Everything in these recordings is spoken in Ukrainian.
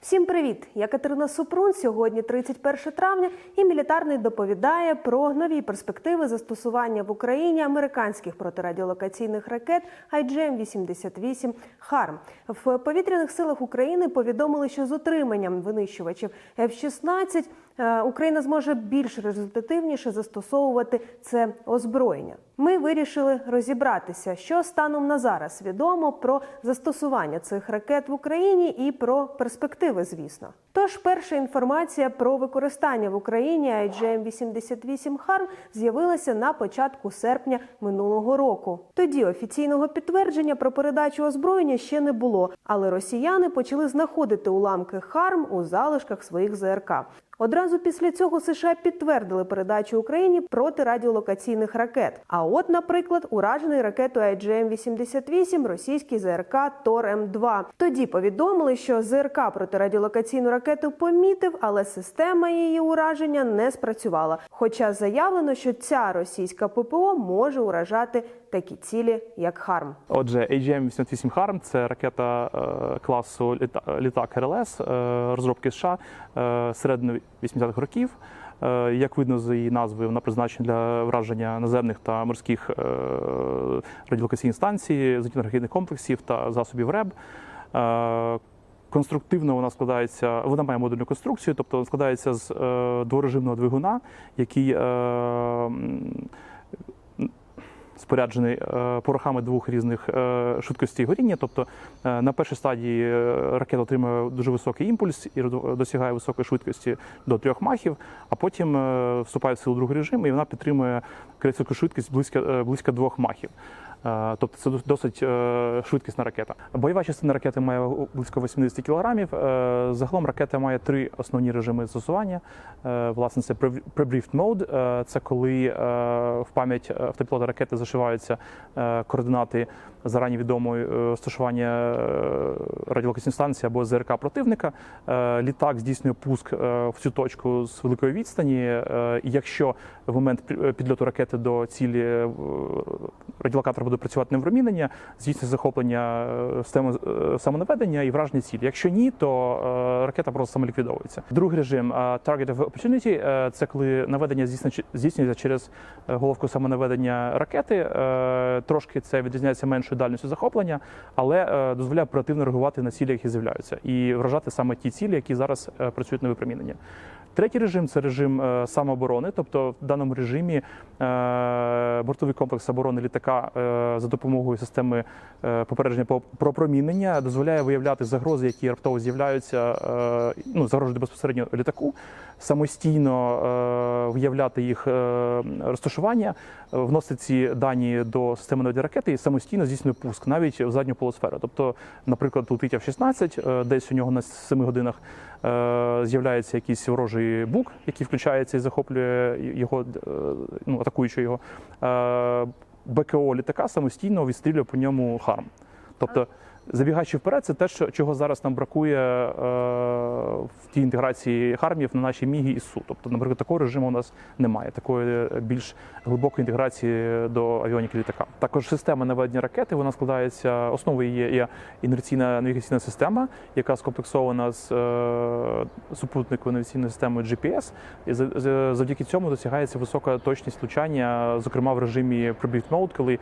Всім привіт! Я Катерина Супрун. Сьогодні 31 травня, і мілітарний доповідає про нові перспективи застосування в Україні американських протирадіолокаційних ракет IGM-88 «Харм». В повітряних силах України повідомили, що з отриманням винищувачів F-16 е, Україна зможе більш результативніше застосовувати це озброєння. Ми вирішили розібратися, що станом на зараз відомо про застосування цих ракет в Україні і про перспективи, звісно. Тож перша інформація про використання в Україні IGM-88 «Харм» з'явилася на початку серпня минулого року. Тоді офіційного підтвердження про передачу озброєння ще не було, але росіяни почали знаходити уламки «Харм» у залишках своїх ЗРК. Одразу після цього США підтвердили передачу Україні протирадіолокаційних ракет. А от, наприклад, уражений ракетою IGM-88 російський ЗРК Тор М2. Тоді повідомили, що ЗРК протирадіолокаційну ракету помітив, але система її ураження не спрацювала. Хоча заявлено, що ця російська ППО може уражати такі цілі, як Харм. Отже, AGM-88 Harm – це ракета е, класу літак РЛС е, розробки США е, середини 80-х років. Як видно з її назви, вона призначена для враження наземних та морських радіолокаційних станцій, зенітно-ракетних комплексів та засобів РЕБ. Конструктивно вона складається, вона має модульну конструкцію, тобто складається з дворежимного двигуна, який споряджений е, порохами двох різних е, швидкостей горіння. Тобто е, на першій стадії ракета отримує дуже високий імпульс і досягає високої швидкості до трьох махів, а потім вступає в силу другий режим, і вона підтримує крейсерську швидкість близько, близько двох махів. Е, Тобто це досить е, швидкісна ракета. Бойова частина ракети має близько 80 кілограмів. Е, Загалом ракета має три основні режими застосування. Власне, це pre- pre-briefed mode. Це коли в пам'ять автопілота ракети зашиваються координати зарані відомої розташування радіолокаційної станції або ЗРК противника. Літак здійснює пуск в цю точку з великої відстані. Якщо в момент пі- підльоту ракети до цілі радіолокатор буде працювати невромінення, здійснює захоплення е, системи е, самонаведення і враження цілі. Якщо ні, то е, ракета просто самоліквідовується. Другий режим Target of Opportunity це коли наведення здійснює- здійснюється через головку самонаведення ракети. Трошки це відрізняється меншою дальністю захоплення, але дозволяє оперативно реагувати на цілі, які з'являються, і вражати саме ті цілі, які зараз працюють на випромінення. Третій режим це режим е, самооборони, тобто в даному режимі е, бортовий комплекс оборони літака е, за допомогою системи попередження по- про промінення дозволяє виявляти загрози, які раптово з'являються, ну загрожують безпосередньо літаку, самостійно виявляти їх розташування, вносити ці дані до системи наведення ракети і самостійно здійснює пуск навіть в задню полусферу. Тобто, наприклад, летить F-16, е, десь у нього на 7 годинах з'являється якийсь ворожий бук, який включається і захоплює його, е, ну, атакуючи його. Е, БКО літака самостійно відстрілює по ньому харм. Тобто, забігаючи вперед, це те, чого зараз нам бракує е, в тій інтеграції хармів на нашій мігі і су. Тобто, наприклад, такого режиму у нас немає, такої е, більш глибокої інтеграції до авіоніки літака. Також система наведення ракети вона складається основою є, є інерційна навігаційна система, яка скомплексована з е, супутниковою навігаційною системою GPS. І за- за- завдяки цьому досягається висока точність влучання, зокрема в режимі pre-brief mode, коли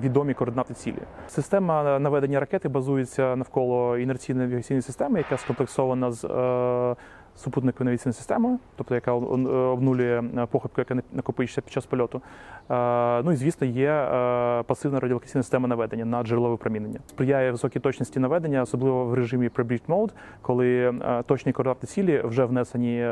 відомі координати цілі. Система наведення ракети базується навколо інерційної навігаційної системи, яка скомплексована з е, супутниковою навігаційною системою, тобто яка обнулює е, похибку, яка накопичується під час польоту. Е, Ну і звісно, є е, пасивна радіолокаційна система наведення на джерело випромінення. Сприяє високій точності наведення, особливо в режимі pre-brief mode, коли точні координати цілі вже внесені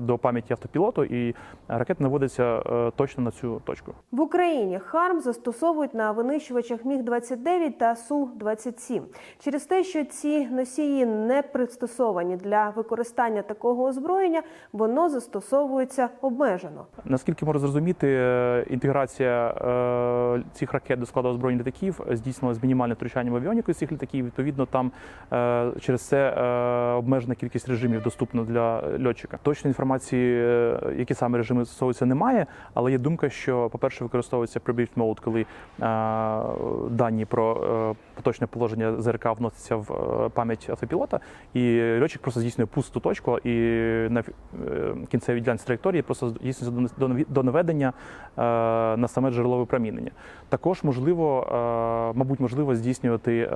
до пам'яті автопілоту, і ракета наводиться точно на цю точку. В Україні ХАРМ застосовують на винищувачах Міг-29 та Су-27. Через те, що ці носії не пристосовані для використання такої такого озброєння, воно застосовується обмежено. Наскільки можу зрозуміти, е, інтеграція е, цих ракет до складу озброєнь літаків здійснилася з мінімальним втручанням авіоніки цих літаків. Відповідно, там е, через це обмежена кількість режимів доступна для льотчика. Точної інформації, які саме режими застосовуються, немає, але є думка, що, по-перше, використовується pre-brief mode, коли дані про поточне положення ЗРК вносяться в пам'ять автопілота, і льотчик просто здійснює пусту точку і на е, кінцевій ділянці траєкторії просто здійснюється до наведення е, на саме джерело випромінення. Також можливо, е, мабуть, можливо здійснювати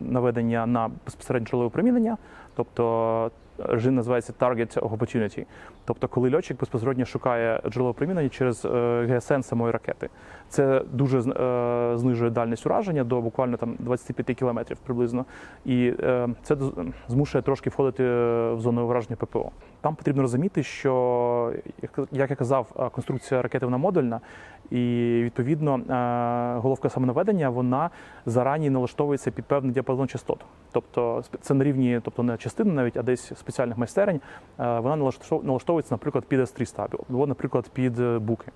наведення на безпосередньо джерело випромінення, тобто режим називається Target of Opportunity. Тобто, коли льотчик безпосередньо шукає джерело примінення через е, ГСН самої ракети. Це дуже е, знижує дальність ураження до буквально там 25 кілометрів приблизно. І е, це змушує трошки входити в зону ураження ППО. Там потрібно розуміти, що як- я казав, конструкція ракети вона модульна, і відповідно е, головка самонаведення вона зарані налаштовується під певний діапазон частот. Тобто це на рівні, тобто не частини навіть, а десь спеціальних майстерень. е, Вона налаштов- налаштовується, наприклад, під s 300 або, наприклад, під е, буки.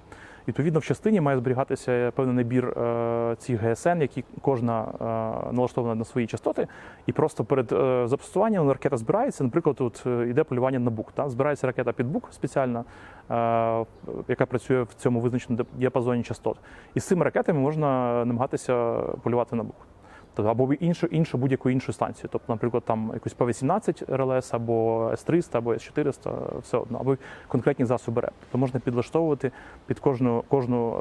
Відповідно, в частині має зберігатися певний набір е, цих ГСН, які кожна е, налаштована на свої частоти, і просто перед запустуванням застосуванням ракета збирається. Наприклад, тут е, йде полювання на бук. Та? Збирається ракета під бук спеціальна, е, яка працює в цьому визначеному діапазоні частот. І з цими ракетами можна намагатися полювати на бук. Тобто, або іншу, іншу будь-яку іншу станцію. Тобто, наприклад, там якусь П-18 РЛС, або С-300, або С-400, все одно, або конкретні засоби РЕП. Тобто можна підлаштовувати під кожну, кожну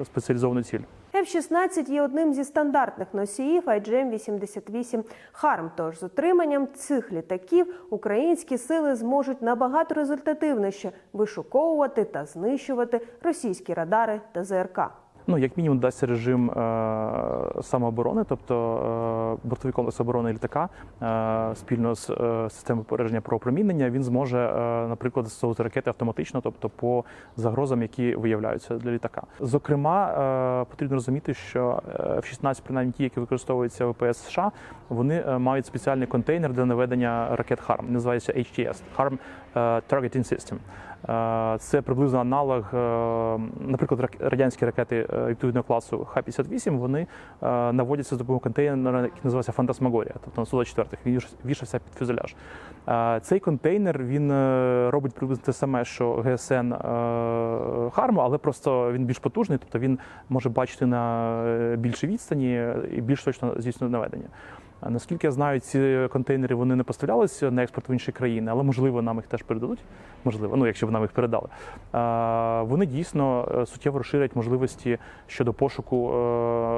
е, спеціалізовану ціль. F-16 є одним зі стандартних носіїв IGM-88 «Харм». Тож з отриманням цих літаків українські сили зможуть набагато результативніше вишуковувати та знищувати російські радари та ЗРК. Ну, як мінімум, дасться режим е, самооборони, тобто е, бортовий комплекс оборони літака е, спільно з е, системою попередження про опромінення, він зможе, е, наприклад, застосовувати ракети автоматично, тобто по загрозам, які виявляються для літака. Зокрема, е, потрібно розуміти, що е, F-16, принаймні ті, які використовуються в ВПС США, вони е, мають спеціальний контейнер для наведення ракет HARM, називається HTS – HARM е, Targeting System. Е, Це приблизно аналог, е, наприклад, радянські ракети е, відповідного класу Х-58, вони наводяться з допомогою контейнера, який називається Фантасмагорія, тобто на Су-24, він віш- вішався під фюзеляж. Цей контейнер він робить приблизно те саме, що ГСН Харму, але просто він більш потужний, тобто він може бачити на більшій відстані і більш точно здійснює наведення. Наскільки я знаю, ці контейнери вони не поставлялися на експорт в інші країни, але можливо нам їх теж передадуть. Можливо, ну якщо б нам їх передали. Вони дійсно е, суттєво розширять можливості щодо пошуку е,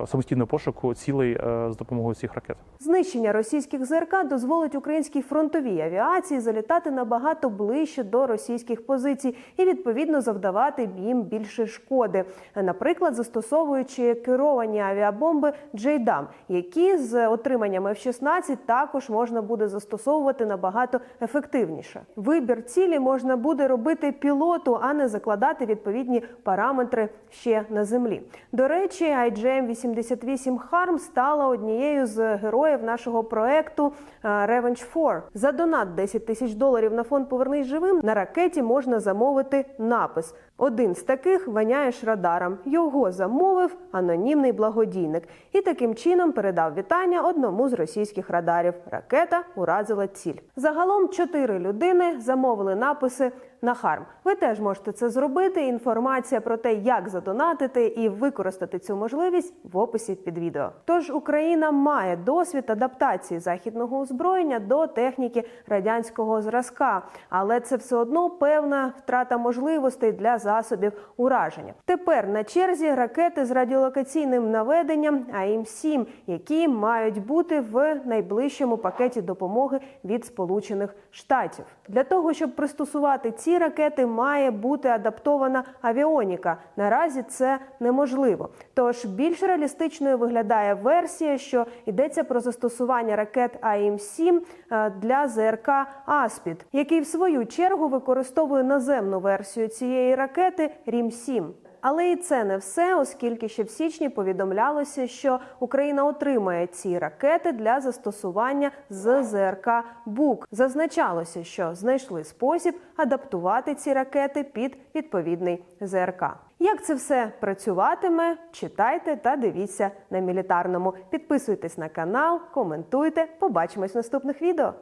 самостійного пошуку цілей е, з допомогою цих ракет. Знищення російських ЗРК дозволить українській фронтовій авіації залітати набагато ближче до російських позицій і відповідно завдавати їм більше шкоди. Наприклад, застосовуючи керовані авіабомби Джейдам, які з отриманням F-16 також можна буде застосовувати набагато ефективніше. Вибір цілі можна буде робити пілоту, а не закладати відповідні параметри ще на землі. До речі, IGM-88 Harm стала однією з героїв нашого проекту е, Revenge 4. За донат 10 тисяч доларів на фонд Повернись живим на ракеті можна замовити напис. Один з таких ваняєш радаром. Його замовив анонімний благодійник і таким чином передав вітання одному з російських радарів. Ракета уразила ціль. Загалом чотири людини замовили написи на харм. Ви теж можете це зробити. Інформація про те, як задонатити і використати цю можливість в описі під відео. Тож Україна має досвід адаптації західного озброєння до техніки радянського зразка, але це все одно певна втрата можливостей для засобів ураження. Тепер на черзі ракети з радіолокаційним наведенням АІМ-7, які мають бути в найближчому пакеті допомоги від Сполучених Штатів. Для того щоб пристосувати ці ракети, має бути адаптована авіоніка. Наразі це неможливо. Тож більш реалістичною виглядає версія, що йдеться про застосування ракет АІМ-7 е, для ЗРК Аспід, який в свою чергу використовує наземну версію цієї ракети Рім-7. Але і це не все, оскільки ще в січні повідомлялося, що Україна отримає ці ракети для застосування з ЗРК БУК. Зазначалося, що знайшли спосіб адаптувати ці ракети під відповідний ЗРК. Як це все працюватиме? Читайте та дивіться на мілітарному. Підписуйтесь на канал, коментуйте. Побачимось в наступних відео.